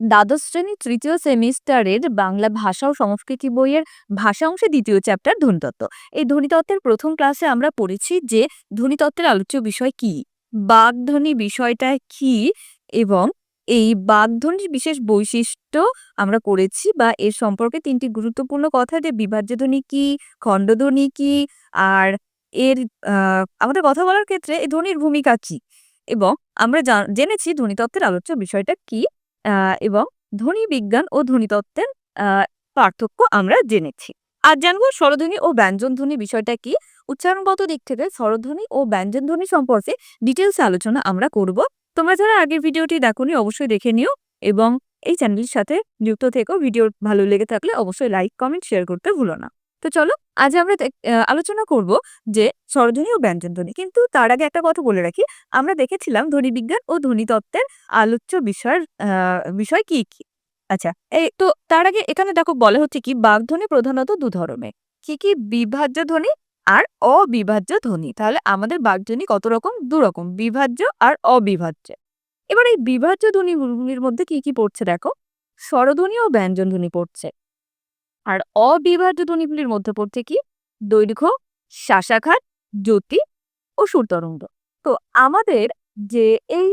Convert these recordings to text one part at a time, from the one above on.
দ্বাদশ শ্রেণির তৃতীয় সেমিস্টারের বাংলা ভাষা ও সংস্কৃতি বইয়ের ভাষা অংশে দ্বিতীয় চ্যাপ্টার ধ্বনিতত্ত্ব। এই ধ্বনিতত্ত্বের প্রথম ক্লাসে আমরা পড়েছি যে ধ্বনিতত্ত্বের আলোচ্য বিষয় কি, বাগধ্বনি বিষয়টা কি এবং এই বাগধ্বনির বিশেষ বৈশিষ্ট্য আমরা করেছি বা এর সম্পর্কে তিনটি গুরুত্বপূর্ণ কথা যে বিভাজ্য ধ্বনি কি খণ্ডধ্বনি কি আর এর আমাদের কথা বলার ক্ষেত্রে এই ধ্বনির ভূমিকা কি এবং আমরা জেনেছি ধ্বনিতত্ত্বের আলোচ্য বিষয়টা কি। এবং ধ্বনি বিজ্ঞান ও ধ্বনিতত্ত্বের পার্থক্য আমরা জেনেছি। আর জানব স্বরধ্বনি ও ব্যঞ্জনধ্বনি বিষয়টা কি। উচ্চারণগত দিক থেকে স্বরধ্বনি ও ব্যঞ্জনধ্বনি সম্পর্কে ডিটেলস আলোচনা আমরা করব। তোমরা যারা আগের ভিডিওটি দেখোনি, অবশ্যই দেখে নিও এবং এই চ্যানেলের সাথে যুক্ত থেকেও ভিডিও ভালো লেগে থাকলে অবশ্যই লাইক কমেন্ট শেয়ার করতে ভুলো না। তো চলো আজ আমরা আলোচনা করব যে স্বরধ্বনি ও ব্যঞ্জনধ্বনি। কিন্তু তার আগে একটা কথা বলে রাখি। আমরা দেখেছিলাম ধ্বনি বিজ্ঞান ও ধ্বনিতত্ত্বের আলোচ্য বিষয়ের বিষয় কি কি? আচ্ছা এই তো তার আগে এখানে দেখো বলা হচ্ছে কি, বাগধ্বনি প্রধানত দু ধরনের। কি কি? বিভাজ্য ধ্বনি আর অবিভাজ্য ধ্বনি। তাহলে আমাদের বাগধ্বনি কত রকম? দু রকম, বিভাজ্য আর অবিভাজ্য। এবার এই বিভাজ্য ধ্বনিগুলির মধ্যে কি কি পড়ছে দেখো? স্বরধ্বনি ও ব্যঞ্জন ধ্বনি পড়ছে। আর অবিভাজ্য ধ্বনিগুলির মধ্যে পড়ছে কি? দৈর্ঘ্য শ্বাসাঘাত জ্যোতি ও সুরতরঙ্গ তো আমাদের যে এই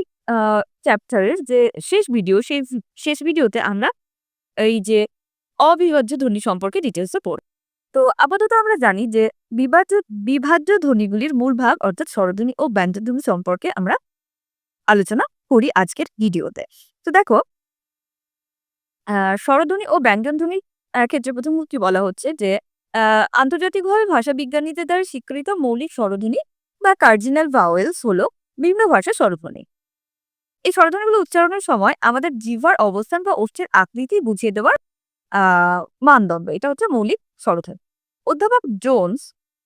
চ্যাপ্টারের যে শেষ ভিডিও সেই শেষ ভিডিওতে আমরা এই যে অবিভাজ্য ধ্বনি সম্পর্কে ডিটেলসে পড়ব। তো আপাতত আমরা জানি যে বিভাজ্য বিভাজ্য ধ্বনিগুলির মূল ভাগ, অর্থাৎ স্বরধ্বনি ও ব্যঞ্জনধ্বনি সম্পর্কে আমরা আলোচনা করি আজকের ভিডিওতে তো দেখো স্বরধ্বনি ও ব্যঞ্জনধ্বনির ক্ষেত্রে প্রথম কি বলা হচ্ছে যে আহ, আন্তর্জাতিকভাবে ভাষা বিজ্ঞানীদের দ্বারা স্বীকৃত মৌলিক স্বরধ্বনি বা কার্জিনাল ভাওয়েলস হলো বিভিন্ন ভাষার স্বরধ্বনি। এই স্বরধ্বনিগুলো উচ্চারণের সময় আমাদের জিহ্বার অবস্থান বা ওষ্ঠের আকৃতি বুঝিয়ে দেওয়ার আহ, মানদণ্ড এটা হচ্ছে মৌলিক স্বরধ্বনি। অধ্যাপক জোন্স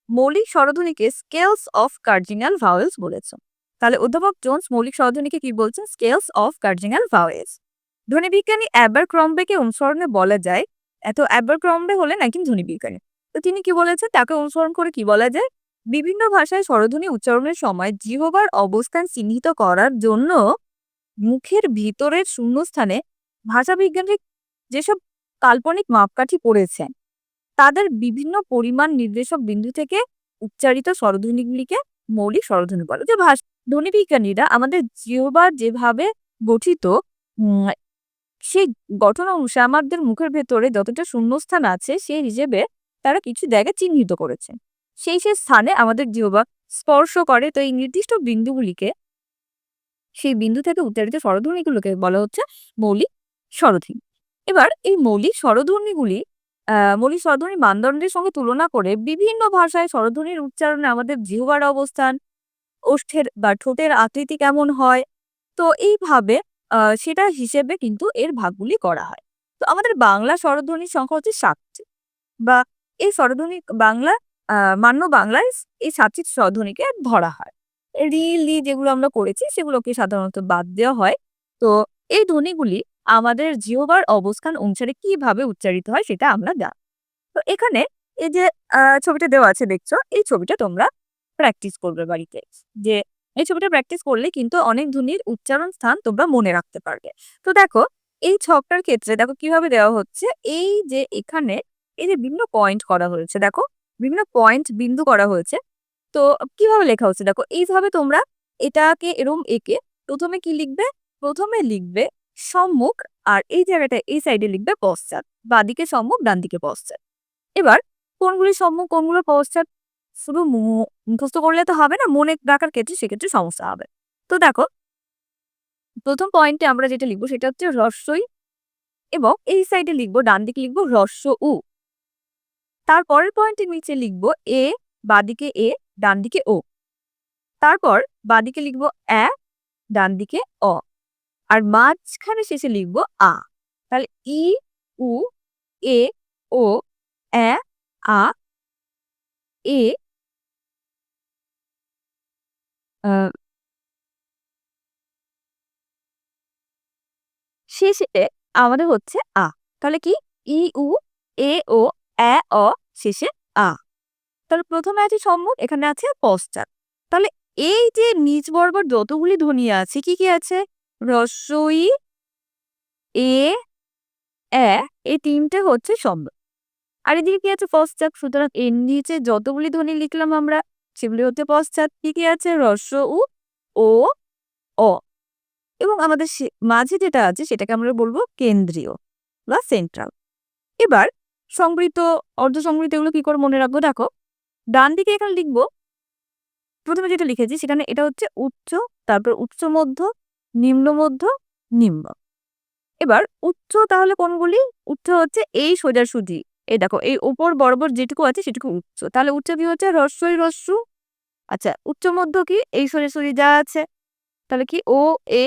মৌলিক স্বরধ্বনিকে স্কেলস অফ কার্জিনাল ভাওয়েলস বলেছেন। তাহলে অধ্যাপক জোন্স মৌলিক স্বরধ্বনিকে কি বলছেন? স্কেলস অফ কার্জিনাল ভাওয়েলস ধ্বনিবিজ্ঞানী অ্যাবার ক্রমবেকে অনুসরণে বলা যায় এত অ্যাবার ক্রমবে হলেন একজন ধ্বনিবিজ্ঞানী তো তিনি কি বলেছেন? তাকে অনুসরণ করে কি বলা যায়? বিভিন্ন ভাষায় স্বরধ্বনি উচ্চারণের সময় জিহবার অবস্থান চিহ্নিত করার জন্য মুখের ভিতরের শূন্যস্থানে ভাষাবিজ্ঞানীর যেসব কাল্পনিক মাপকাঠি পড়েছেন তাদের বিভিন্ন পরিমাণ নির্দেশক বিন্দু থেকে উচ্চারিত স্বরধ্বনিগুলিকে মৌলিক স্বরধ্বনি বলে। যে ভাষা ধ্বনিবিজ্ঞানীরা আমাদের জিহ্বার যেভাবে গঠিত সেই গঠন অনুসারে আমাদের মুখের ভেতরে যতটা শূন্যস্থান আছে, সেই হিসেবে তারা কিছু জায়গা চিহ্নিত করেছে। সেই সেই স্থানে আমাদের জিহ্বা স্পর্শ করে। তো এই নির্দিষ্ট বিন্দুগুলিকে সেই বিন্দু থেকে উত্তারিত স্বরধ্বনিগুলোকে বলা হচ্ছে মৌলিক স্বরধ্বনি। এবার এই মৌলিক স্বরধ্বনিগুলি মৌলিক স্বরধ্বনির মানদণ্ডের সঙ্গে তুলনা করে বিভিন্ন ভাষায় স্বরধ্বনির উচ্চারণে আমাদের জিহ্বার অবস্থান, ওষ্ঠের বা ঠোঁটের আকৃতি কেমন হয়? তো এইভাবে সেটা হিসেবে কিন্তু এর ভাগগুলি করা হয়। তো আমাদের বাংলা স্বরধ্বনির সংখ্যা হচ্ছে সাতটি বা এই স্বরধ্বনি বাংলা মান্য বাংলায় এই সাতটি স্বরধ্বনিকে ধরা হয়। রি, লি যেগুলো আমরা করেছি সেগুলোকে সাধারণত বাদ দেওয়া হয়। তো এই ধ্বনিগুলি আমাদের জিহ্বার অবস্থান অনুসারে কীভাবে উচ্চারিত হয় সেটা আমরা জানি। তো এখানে এই যে ছবিটা দেওয়া আছে দেখছ, এই ছবিটা তোমরা প্র্যাকটিস করবে বাড়িতে। যে এই ছবিটা প্র্যাকটিস করলে কিন্তু অনেক ধ্বনির উচ্চারণ স্থান তোমরা মনে রাখতে পারবে। তো দেখো, এই ছকটার ক্ষেত্রে দেখো কীভাবে দেওয়া হচ্ছে? এই যে এখানে, এই যে বিভিন্ন পয়েন্ট করা হয়েছে, দেখো, বিভিন্ন পয়েন্ট বিন্দু করা হয়েছে। তো কীভাবে লেখা হচ্ছে? দেখো, এইভাবে তোমরা এটাকে এরম একে প্রথমে কি লিখবে? প্রথমে লিখবে সম্মুখ আর এই জায়গাটা এই সাইডে লিখবে পশ্চাৎ। বাদিকে সম্মুখ ডান দিকে পশ্চাৎ। এবার কোনগুলি সম্মুখ, কোনগুলো পশ্চাৎ? শুধু মুখস্থ করলে তো হবে না, মনে রাখার ক্ষেত্রে সেক্ষেত্রে সমস্যা হবে। তো দেখো, প্রথম পয়েন্টে আমরা যেটা লিখব সেটা হচ্ছে হ্রস্বই এবং এই সাইডে লিখব, ডান দিকে লিখব হ্রস্ব উ। তারপরের পয়েন্টের নিচে লিখব এ, বাদিকে এ, ডান দিকে ও। তারপর বাদিকে লিখব এ ডান দিকে অ। আর মাঝখানে শেষে লিখব আ। তাহলে ই, উ, এ, ও এ আ, এ শেষে আমাদের হচ্ছে আ। তাহলে কি? ই, উ, এ, ও এ অ, শেষে আ। তাহলে প্রথমে আছে সম্মুখ, এখানে আছে পশ্চাৎ। তাহলে এই যে নিচ বরাবর যতগুলি ধ্বনি আছে, কি কি আছে? রস্বই এ এ এই তিনটে হচ্ছে শব্দ আর এদিকে কি আছে? পশ্চাৎ। সুতরাং এর নিচে যতগুলি ধ্বনি লিখলাম আমরা সেগুলি হচ্ছে পশ্চাৎ কি কি আছে? রস্য, উ, ও, অ। এবং আমাদের মাঝে যেটা আছে সেটাকে আমরা বলব কেন্দ্রীয় বা সেন্ট্রাল এবার সংবৃত অর্ধ সংবৃত এগুলো কি করে মনে রাখব? দেখো, ডান দিকে এখানে লিখব, প্রথমে যেটা লিখেছি সেখানে এটা হচ্ছে উচ্চ, তারপর উচ্চ মধ্য, নিম্ন মধ্য, নিম্ন। এবার উচ্চ তাহলে কোনগুলি উচ্চ হচ্ছে এই সোজাসুজি। এই দেখো, এই উপর বরাবর যেটুকু আছে সেটুকু উচ্চ। তাহলে উচ্চ কি হচ্ছে? রস্যই রস্যু। আচ্ছা উচ্চ মধ্য কি? এই সোজাসুজি যা আছে। তাহলে কি? ও, এ।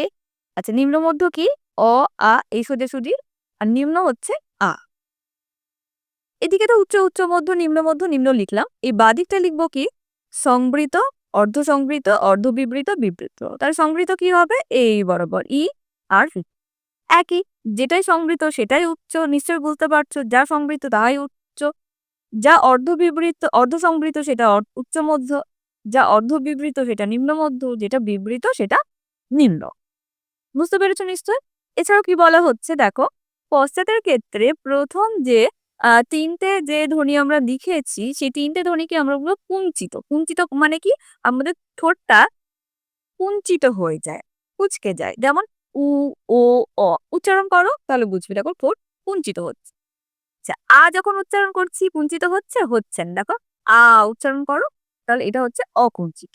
আচ্ছা নিম্ন মধ্য কি? অ, আ, এই সোজাসুজি আর নিম্ন হচ্ছে আ। এদিকে তো উচ্চ উচ্চ মধ্য, নিম্ন মধ্য, নিম্ন লিখলাম। এই বাদিকটা লিখব কি? সংবৃত, অর্ধ সংবৃত, অর্ধ বিবৃত বিবৃত। তার সংবৃত কি হবে? এই বরাবর, ই, আর। একই, যেটাই সংবৃত সেটাই উচ্চ, নিশ্চয়ই বুঝতে পারছ, যা সংবৃত তাই উচ্চ। যা অর্ধ বিবৃত অর্ধ সংবৃত সেটা উচ্চ, মধ্য। যা অর্ধ বিবৃত সেটা নিম্ন, মধ্য। যেটা বিবৃত সেটা নিম্ন। বুঝতে পেরেছ নিশ্চয় এছাড়াও কি বলা হচ্ছে দেখো, পশ্চাতের ক্ষেত্রে প্রথম যে তিনটে যে ধ্বনি আমরা লিখেছি, সেই তিনটে ধ্বনিকে আমরা বলব কুঞ্চিত। কুঞ্চিত মানে কি? আমাদের ঠোঁটটা কুঞ্চিত হয়ে যায়, কুচকে যায়। যেমন উ, ও, অ উচ্চারণ করো, তাহলে বুঝবে দেখো ঠোঁট কুঞ্চিত হচ্ছে। আচ্ছা আ যখন উচ্চারণ করছি কুঞ্চিত হচ্ছে হচ্ছে না দেখো, আ উচ্চারণ করো, তাহলে এটা হচ্ছে অকুঞ্চিত।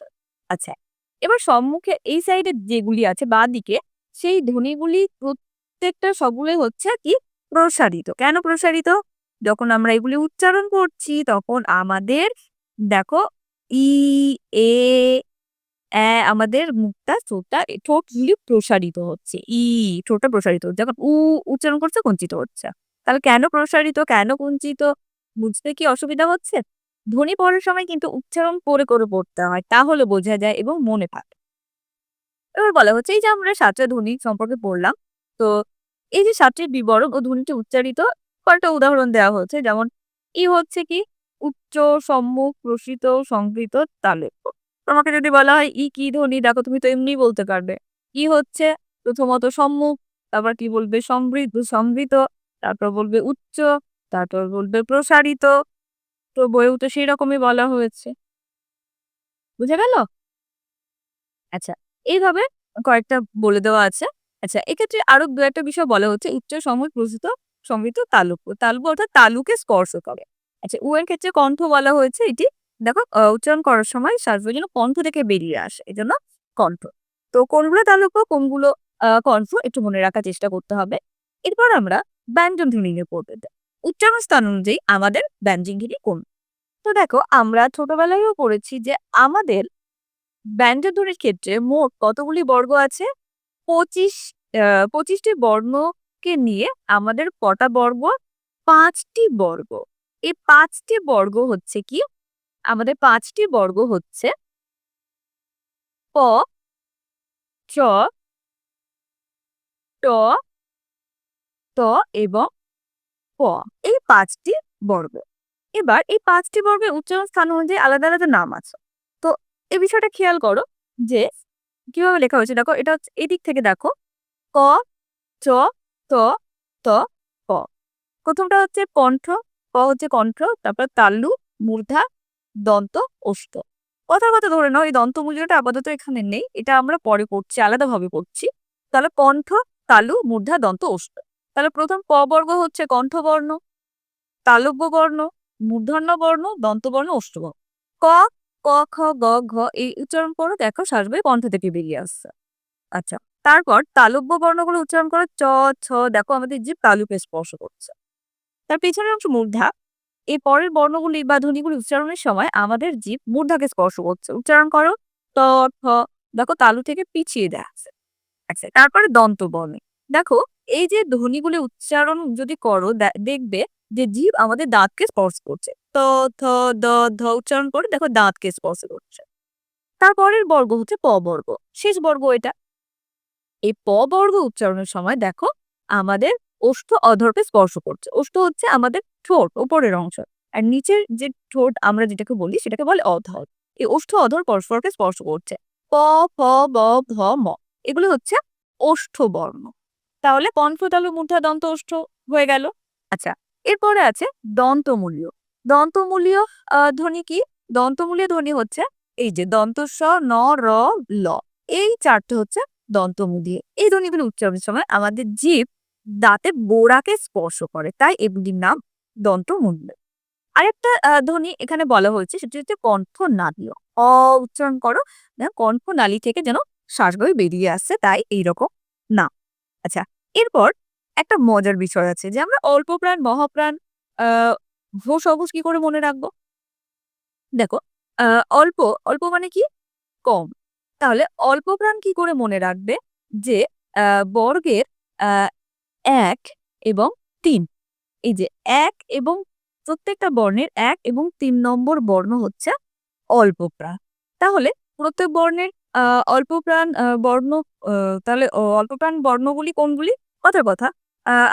আচ্ছা এবার সম্মুখে এই সাইডে যেগুলি আছে বা দিকে সেই ধ্বনিগুলি প্রত্যেকটা সবগুলোই হচ্ছে কি প্রসারিত। কেন প্রসারিত? যখন আমরা এগুলি উচ্চারণ করছি, তখন আমাদের দেখো ই, এ এ আমাদের মুখটা ঠোঁটটা ঠোঁটগুলি প্রসারিত হচ্ছে। ই ঠোঁটটা প্রসারিত হচ্ছে। যখন উ উচ্চারণ করছে কুঞ্চিত হচ্ছে। তাহলে কেন প্রসারিত? কেন কুঞ্চিত বুঝতে কি অসুবিধা হচ্ছে? ধ্বনি পড়ার সময় কিন্তু উচ্চারণ করে করে পড়তে হয়, তাহলে বোঝা যায় এবং মনে থাকে। এবার বলা হচ্ছে, এই যে আমরা সাতটা ধ্বনি সম্পর্কে পড়লাম, তো এই যে সাতটির বিবরণ ও ধ্বনিটি উচ্চারিত কয়েকটা উদাহরণ দেওয়া হচ্ছে যেমন, ই হচ্ছে কি? উচ্চ, সম্মুখ, প্রসিত, সংকৃত তালে তোমাকে যদি বলা হয়, ই কি ধ্বনি দেখো, তুমি তো এমনি বলতে পারবে। ই হচ্ছে প্রথমত সম্মুখ, তারপর কি বলবে? সমৃদ্ধ, সমৃত, তারপর বলবে উচ্চ, তারপর বলবে প্রসারিত। তো বইয়েও তো সেই রকমই বলা হয়েছে। বুঝে গেল? আচ্ছা এইভাবে কয়েকটা বলে দেওয়া আছে। আচ্ছা এক্ষেত্রে আরও দু একটা বিষয় বলা হচ্ছে। উচ্চ, সময় প্রসিত সমৃদ্ধ তালুক তালুক অর্থাৎ তালুকে স্পর্শ করে। আচ্ছা উ এর ক্ষেত্রে কণ্ঠ বলা হয়েছে এটি। দেখো উচ্চারণ করার সময় শ্বাসের জন্য কণ্ঠ থেকে বেরিয়ে আসে এই জন্য কণ্ঠ। তো কোনগুলো তালুক কোনগুলো কণ্ঠ একটু মনে রাখার চেষ্টা করতে হবে। এরপর আমরা ব্যঞ্জন নিয়ে পড়তে উচ্চারণ স্থান অনুযায়ী আমাদের ব্যঞ্জন ধ্বনি কোন? তো দেখো, আমরা ছোটবেলায়ও পড়েছি যে আমাদের ব্যঞ্জন ধ্বনির ক্ষেত্রে মোট কতগুলি বর্গ আছে? পঁচিশ পঁচিশটি বর্ণকে নিয়ে আমাদের কটা বর্গ? পাঁচটি বর্গ। এই পাঁচটি বর্গ হচ্ছে কি আমাদের পাঁচটি বর্গ হচ্ছে প, চ, ট, ত এবং প। এই পাঁচটি বর্গ। এবার এই পাঁচটি বর্গের উচ্চারণ স্থান অনুযায়ী আলাদা আলাদা নাম আছে। তো এই বিষয়টা খেয়াল করো যে কীভাবে লেখা হয়েছে, দেখো এটা হচ্ছে এদিক থেকে দেখো, ক, চ, ত ত, প। প্রথমটা হচ্ছে কণ্ঠ প হচ্ছে কণ্ঠ, তারপর তাল্লু, মূর্ধা দন্ত, ওষ্ঠ। কথার কথা ধরে নাও, এই দন্ত মূল্যটা আপাতত এখানে নেই। এটা আমরা পরে পড়ছি, আলাদাভাবে পড়ছি। তাহলে কণ্ঠ, তালু, মূর্ধা, দন্ত, ওষ্ঠ। তাহলে প্রথম ক বর্গ হচ্ছে কণ্ঠবর্ণ তালব্য বর্ণ মূর্ধন্য বর্ণ দন্তবর্ণ, ওষ্ঠবর্ণ। ক ক, খ, গ, ঘ, এই উচ্চারণ করো দেখো শ্বাসবায়ু কণ্ঠ থেকে বেরিয়ে আসছে। আচ্ছা তারপর তালব্য বর্ণগুলো উচ্চারণ করো চ, ছ, দেখো আমাদের জীব তালুকে স্পর্শ করছে। তার পেছনের অংশ মূর্ধা এই পরের বর্ণগুলি বা ধ্বনিগুলি উচ্চারণের সময় আমাদের জীব মূর্ধাকে স্পর্শ করছে। উচ্চারণ করো, ত, ঠ, দেখো তালু থেকে পিছিয়ে আছে। আচ্ছা তারপরে দন্ত বর্ণে। দেখো, এই যে ধ্বনিগুলি উচ্চারণ যদি করো দেখবে যে জীব আমাদের দাঁতকে স্পর্শ করছে। ত, থ, দ, ধ উচ্চারণ করে দেখো দাঁতকে স্পর্শ করছে। তারপরের বর্গ হচ্ছে প বর্গ। শেষ বর্গ এটা। এই প বর্গ উচ্চারণের সময় দেখো আমাদের ওষ্ঠ অধরকে স্পর্শ করছে। ওষ্ঠ হচ্ছে আমাদের ঠোঁট ওপরের অংশ। আর নিচের যে ঠোঁট আমরা যেটাকে বলি সেটাকে বলে অধর। এই ওষ্ঠ অধর পরস্পরকে স্পর্শ করছে। প ফ ব ম। এগুলো হচ্ছে ওষ্ঠ বর্ণ। তাহলে কণ্ঠতালু মূর্ধা দন্ত ওষ্ঠ হয়ে গেল। আচ্ছা এরপরে আছে দন্তমূলীয়। দন্তমূলীয় ধ্বনি কি? দন্তমূলীয় ধ্বনি হচ্ছে এই যে দন্ত স, ন, র, ল। এই চারটে হচ্ছে দন্তমূলীয়। এই ধ্বনিগুলো উচ্চারণের সময় আমাদের জীব দাঁতে গোড়াকে স্পর্শ করে। তাই এগুলির নাম দন্তমূল্য আরেকটা ধ্বনি এখানে বলা হয়েছে, সেটি হচ্ছে কণ্ঠনালীয়। অ, উচ্চারণ করো। না কণ্ঠনালী থেকে যেন শ্বাসবায়ু বেরিয়ে আসছে, তাই এইরকম না। আচ্ছা এরপর একটা মজার বিষয় আছে যে আমরা অল্প প্রাণ, মহাপ্রাণ আহ অঘোষ কি করে মনে রাখব? দেখো অল্প অল্প মানে কি? কম। তাহলে অল্প প্রাণ কি করে মনে রাখবে? যে বর্গের এক এবং তিন। এই যে এক এবং প্রত্যেকটা বর্ণের এক এবং তিন নম্বর বর্ণ হচ্ছে অল্প প্রাণ। তাহলে প্রত্যেক বর্ণের আহ, অল্প প্রাণ বর্ণ তাহলে অ- অল্প প্রাণ বর্ণগুলি কোনগুলি? কথার কথা।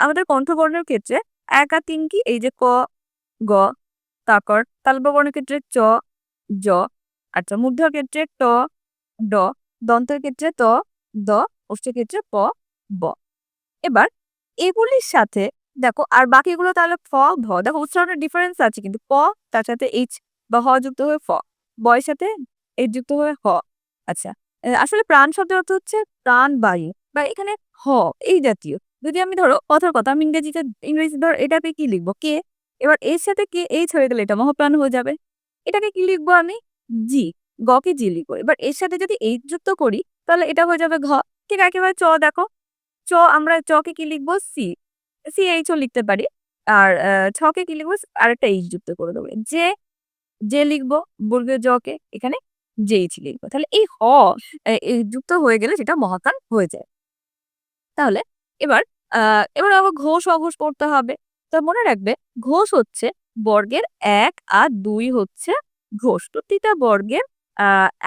আমাদের কণ্ঠবর্ণের ক্ষেত্রে এক আর তিন কি? এই যে ক গ তারপর তালব্য বর্ণের ক্ষেত্রে চ জ। আচ্ছা মূর্ধর ক্ষেত্রে ট ড। দন্তের ক্ষেত্রে ত দ। ওষ্ঠের ক্ষেত্রে প ব। এবার এগুলির সাথে দেখো, আর বাকিগুলো তাহলে ফ, ভ, দেখো উচ্চারণের ডিফারেন্স আছে কিন্তু প, তার সাথে এইচ বা হ যুক্ত হয়ে ফ বয়ের সাথে এইচ যুক্ত হয়ে হ। আচ্ছা আসলে প্রাণ শব্দের অর্থ হচ্ছে প্রাণ বায়ু, বা এখানে হ, এই জাতীয়। যদি আমি ধরো কথার কথা, আমি ইংরেজিতে ইংরেজি ধর এটাতে কি লিখব? কে? এবার এর সাথে কে এইচ হয়ে গেলে এটা মহাপ্রাণ হয়ে যাবে। এটাকে কি লিখব আমি? জি গকে জি লিখব। এবার এর সাথে যদি এইচ যুক্ত করি, তাহলে এটা হয়ে যাবে ঘ। ঠিক একেবারে চ দেখো, চ আমরা চকে কি লিখব? সি সি এইচ ও লিখতে পারি। আর ছকে কি লিখব? আরেকটা এইচ যুক্ত করে দেবো। যে যে লিখব, বর্গীয় জকে এখানে জেইচ লিখব। তাহলে এই হ যুক্ত হয়ে গেলে সেটা মহাকান হয়ে যায়। তাহলে এবার এবার আবার ঘোষ অঘোষ পড়তে হবে। তো মনে রাখবে, ঘোষ হচ্ছে বর্গের এক আর দুই হচ্ছে ঘোষ। প্রতিটা বর্গের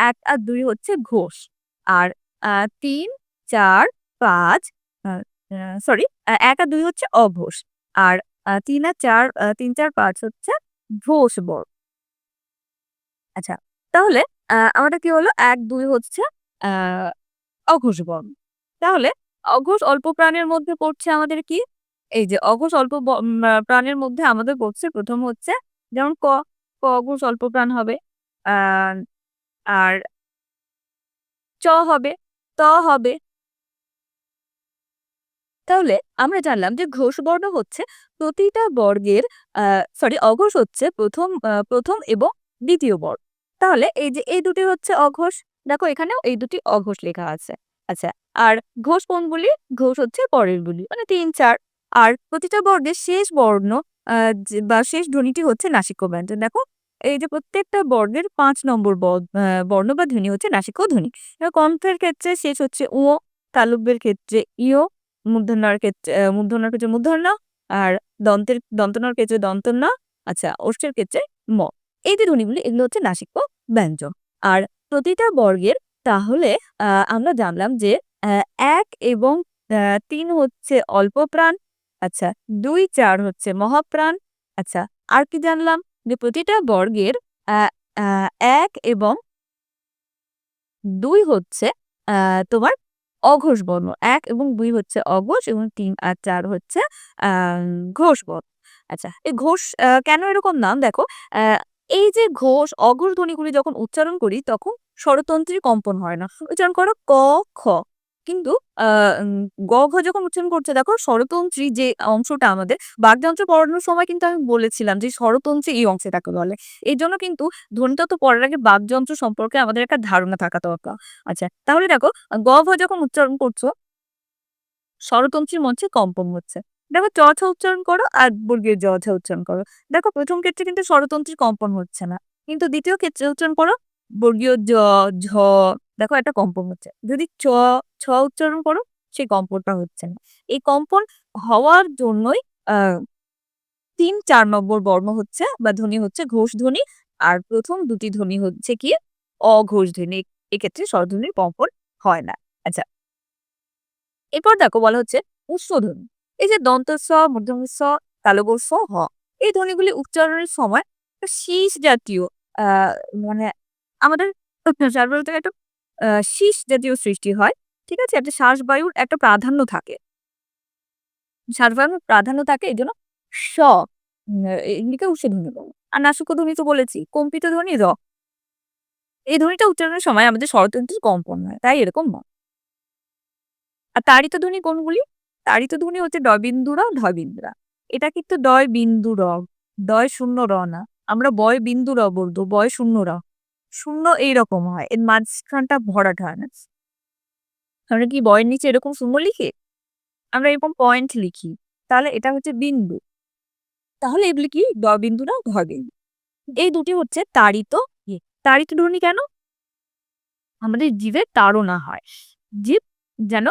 এক আর দুই হচ্ছে ঘোষ। আর তিন, চার, পাঁচ সরি এক আর দুই হচ্ছে অঘোষ। আর তিন আর চার তিন চার পাঁচ হচ্ছে ঘোষ বর্গ আচ্ছা তাহলে আমাদের কি হলো? এক, দুই হচ্ছে অঘোষ বর্ণ তাহলে, অঘোষ অল্প প্রাণের মধ্যে পড়ছে আমাদের কি? এই যে অঘোষ অল্প প্রাণের মধ্যে আমাদের পড়ছে, প্রথম হচ্ছে যেমন ক ক অঘোষ অল্প প্রাণ হবে আর চ হবে, ত হবে তাহলে আমরা জানলাম যে ঘোষ বর্ণ হচ্ছে প্রতিটা বর্গের সরি অঘোষ হচ্ছে প্রথম প্রথম এবং দ্বিতীয় বর্গ। তাহলে এই যে এই দুটি হচ্ছে অঘোষ, দেখো এখানেও এই দুটি অঘোষ লেখা আছে। আচ্ছা আর ঘোষ কোনগুলি? ঘোষ হচ্ছে পরের গুলি মানে তিন, চার। আর প্রতিটা বর্গের শেষ বর্ণ বা শেষ ধ্বনিটি হচ্ছে নাসিক্য ব্যঞ্জন। দেখো, এই যে প্রত্যেকটা বর্গের পাঁচ নম্বর বর্ণ বা ধ্বনি হচ্ছে নাসিক্য ধ্বনি। কণ্ঠের ক্ষেত্রে শেষ হচ্ছে উ তালব্যের ক্ষেত্রে ইয় মূর্ধন্যর ক্ষেত্রে মূর্ধন্যর ক্ষেত্রে মূর্ধন্য আর দন্তের, দন্তনার ক্ষেত্রে দন্তন্য আচ্ছা ওষ্ঠের ক্ষেত্রে ম। এই যে ধ্বনিগুলি, এগুলো হচ্ছে নাসিক্য ব্যঞ্জন আর প্রতিটা বর্গের তাহলে আমরা জানলাম যে এক এবং তিন হচ্ছে অল্প প্রাণ আচ্ছা দুই, চার হচ্ছে মহাপ্রাণ আচ্ছা আর কি জানলাম? যে প্রতিটা বর্গের এক এবং দুই হচ্ছে তোমার অঘোষ বর্ণ। এক এবং দুই হচ্ছে অঘোষ এবং তিন আর চার হচ্ছে ঘোষ বর্ণ। আচ্ছা এই ঘোষ কেন এরকম নাম? দেখো এই যে ঘোষ, অঘোষ ধ্বনিগুলি যখন উচ্চারণ করি, তখন স্বরতন্ত্রী কম্পন হয় না। উচ্চারণ করো ক, খ। কিন্তু গ যখন উচ্চারণ করছে, দেখো স্বরতন্ত্রী যে অংশটা আমাদের, বাগযন্ত্র পড়ানোর সময় কিন্তু আমি বলেছিলাম যে স্বরতন্ত্রী এই অংশটাকে বলে। এই জন্য কিন্তু ধ্বনিতত্ত্ব পড়ার আগে বাগযন্ত্র সম্পর্কে আমাদের একটা ধারণা থাকা দরকার। আচ্ছা তাহলে দেখো, গ ঘ যখন উচ্চারণ করছ, স্বরতন্ত্রীর মঞ্চে কম্পন হচ্ছে। দেখো চ উচ্চারণ করো আর বর্গীয় জ উচ্চারণ করো। দেখো প্রথম ক্ষেত্রে কিন্তু স্বরতন্ত্রীর কম্পন হচ্ছে না। কিন্তু দ্বিতীয় ক্ষেত্রে উচ্চারণ করো, বর্গীয় জ, ঝ দেখো একটা কম্পন হচ্ছে। যদি চ, ছ উচ্চারণ করো সেই কম্পনটা হচ্ছে না। এই কম্পন হওয়ার জন্যই তিন, চার নম্বর বর্ণ হচ্ছে বা ধ্বনি হচ্ছে ঘোষ ধ্বনি, আর প্রথম দুটি ধ্বনি হচ্ছে কি, অঘোষ ধ্বনি। এক্ষেত্রে স্বরধ্বনির কম্পন হয় না। আচ্ছা। এরপর দেখো বলা হচ্ছে উচ্চধ্বনি এই যে দন্ত স, মধ্যম স তালব স, হ, এই ধ্বনিগুলি উচ্চারণের সময় শীষ জাতীয় মানে আমাদের একটা শীষ জাতীয় সৃষ্টি হয় ঠিক আছে? একটা শ্বাস বায়ুর একটা প্রাধান্য থাকে। সার্বভৌম প্রাধান্য থাকে এই জন্য স উম, এগুলিকে উষে ধ্বনি বলে। আর নাসুক ধ্বনি তো বলেছি কম্পিত ধ্বনি র। এই ধ্বনিটা উচ্চারণের সময় আমাদের স্বরতন্ত্রের কম্পন হয় তাই এরকম হয়। আর তাড়িত ধ্বনি কোনগুলি? তাড়িত ধ্বনি হচ্ছে ড বিন্দুরা ঢ বিন্দুরা এটা কিন্তু ডয় বিন্দু র শূন্য র না। আমরা বয় বিন্দু র বলতো বয় শূন্য র। শূন্য এইরকম হয়। এর মাঝখানটা ভরাট হয় না। আমরা কি বয়ের নিচে এরকম শূন্য লিখি? আমরা এরকম পয়েন্ট লিখি। তাহলে এটা হচ্ছে বিন্দু। তাহলে এগুলি কি? ড বিন্দু না ঘ বিন্দু। এই দুটি হচ্ছে তাড়িত ইয়ে। তাড়িত ধ্বনি কেন? আমাদের জীবে তাড়না হয়। জীব যেন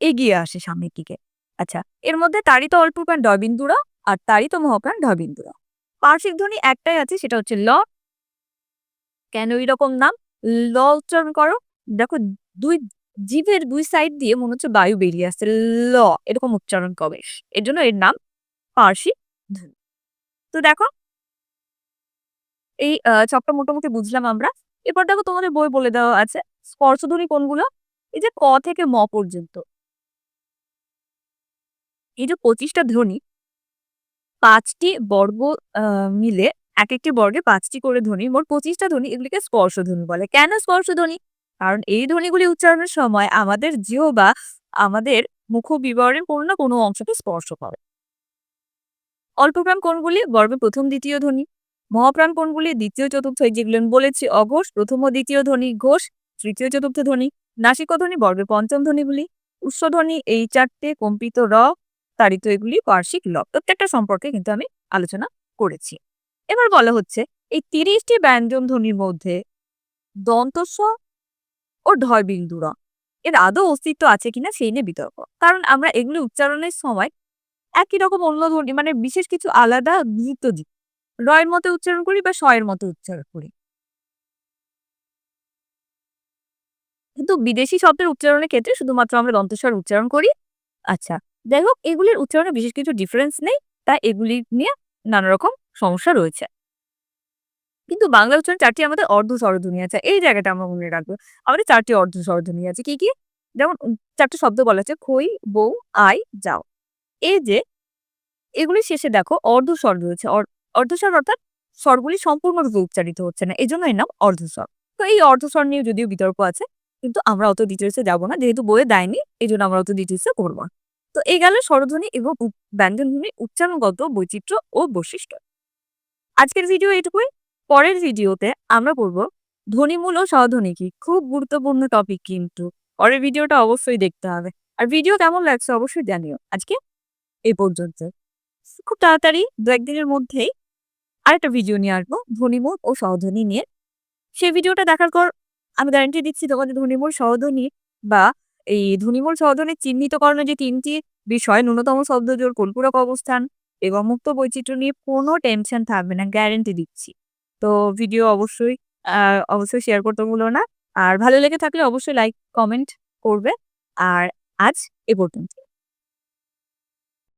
এগিয়ে আসে সামনের দিকে। আচ্ছা এর মধ্যে তাড়িত ড বিন্দুরা আর তাড়িত মহাপ্রাণ বিন্দুরা। পার্শ্বিক ধ্বনি একটাই আছে, সেটা হচ্ছে ল। কেন এরকম নাম? ল উচ্চারণ করো। দেখো, দুই জীবের দুই সাইড দিয়ে মনে হচ্ছে বায়ু বেরিয়ে আসছে। ল, এরকম উচ্চারণ কবে? এর জন্য এর নাম পার্সি ধ্বনি তো দেখো, এই ছকটা মোটামুটি বুঝলাম আমরা। এরপর দেখো, তোমাদের বই বলে দেওয়া আছে স্পর্শ স্পর্শধ্বনি কোনগুলো? এই যে ক থেকে ম পর্যন্ত। এই যে পঁচিশটা ধ্বনি, পাঁচটি বর্গ মিলে এক একটি বর্গে পাঁচটি করে ধ্বনি, মোট পঁচিশটা ধ্বনি এগুলিকে স্পর্শধ্বনি বলে। কেন স্পর্শধ্বনি কারণ এই ধ্বনিগুলি উচ্চারণের সময় আমাদের জিহ বা আমাদের মুখ বিবরণের কোনো না কোনো অংশকে স্পর্শ করে। অল্পপ্রাণ কোনগুলি বর্গের প্রথম, দ্বিতীয় ধ্বনি। মহাপ্রাণ কোনগুলি দ্বিতীয়, চতুর্থ যেগুলো আমি বলেছি, অঘোষ, প্রথম ও দ্বিতীয় ধ্বনি, ঘোষ, তৃতীয়, চতুর্থ ধ্বনি, নাসিক ধ্বনি, বর্গের পঞ্চম ধ্বনিগুলি উৎসধ্বনি এই চারটে, কম্পিত র তাড়িত এগুলি, বার্ষিক ল প্রত্যেকটা সম্পর্কে কিন্তু আমি আলোচনা করেছি। এবার বলা হচ্ছে, এই তিরিশটি ব্যঞ্জন ধ্বনির মধ্যে দন্তস্ব ও ঢয় বিন্দু র এর আদৌ অস্তিত্ব আছে কিনা সেই নিয়ে বিতর্ক। কারণ আমরা এগুলি উচ্চারণের সময় একই রকম অন্য ধ্বনি মানে বিশেষ কিছু আলাদা গুরুত্ব দিই। রয়ের মতো উচ্চারণ করি বা শয়ের মতো উচ্চারণ করি। কিন্তু বিদেশি শব্দের উচ্চারণের ক্ষেত্রে শুধুমাত্র আমরা দন্তস্বর উচ্চারণ করি। আচ্ছা যাই হোক, এগুলির উচ্চারণে বিশেষ কিছু ডিফারেন্স নেই, তাই এগুলি নিয়ে নানা রকম সমস্যা রয়েছে। কিন্তু বাংলা উচ্চারণ চারটি আমাদের অর্ধ স্বরধ্বনি আছে। এই জায়গাটা আমরা মনে রাখব। আমাদের চারটি অর্ধ স্বরধ্বনি আছে। কি কি? যেমন চারটি শব্দ বলা আছে, খই বউ আই, যাও। এই যে এগুলি শেষে দেখো অর্ধস্বর রয়েছে। অর- অর্ধস্বর অর্থাৎ স্বরগুলি সম্পূর্ণরূপে উচ্চারিত হচ্ছে না। এই জন্য এর নাম অর্ধস্বর তো এই অর্ধস্বর নিয়ে যদিও বিতর্ক আছে, কিন্তু আমরা অত ডিটেলসে যাব না। যেহেতু বইয়ে দেয়নি এই জন্য আমরা অত ডিটেলসে করব না। তো এই গেল স্বরধ্বনি এবং ব্যঞ্জনধ্বনি উচ্চারণগত বৈচিত্র্য ও বৈশিষ্ট্য। আজকের ভিডিও এটুকুই। পরের ভিডিওতে আমরা পড়ব ধ্বনিমূল ও স্বধ্বনি কি। খুব গুরুত্বপূর্ণ টপিক কিন্তু। পরের ভিডিওটা অবশ্যই দেখতে হবে। আর ভিডিও কেমন লাগছে অবশ্যই জানিও আজকে এই পর্যন্ত। খুব তাড়াতাড়ি দু একদিনের মধ্যেই আরেকটা ভিডিও নিয়ে আসব ধ্বনিমূল ও সহধ্বনি নিয়ে। সেই ভিডিওটা দেখার পর আমি গ্যারান্টি দিচ্ছি তোমাদের ধ্বনিমূল সহধ্বনি বা এই ধ্বনিমূল সহধ্বনির চিহ্নিতকরণের যে তিনটি বিষয়, ন্যূনতম শব্দজোর কল্পুরক অবস্থান এবং মুক্ত বৈচিত্র্য নিয়ে কোনো টেনশন থাকবে না গ্যারেন্টি দিচ্ছি। তো ভিডিও অবশ্যই অবশ্যই শেয়ার করতে ভুলো না। আর ভালো লেগে থাকলে অবশ্যই লাইক কমেন্ট করবে। আর আজ এ পর্যন্ত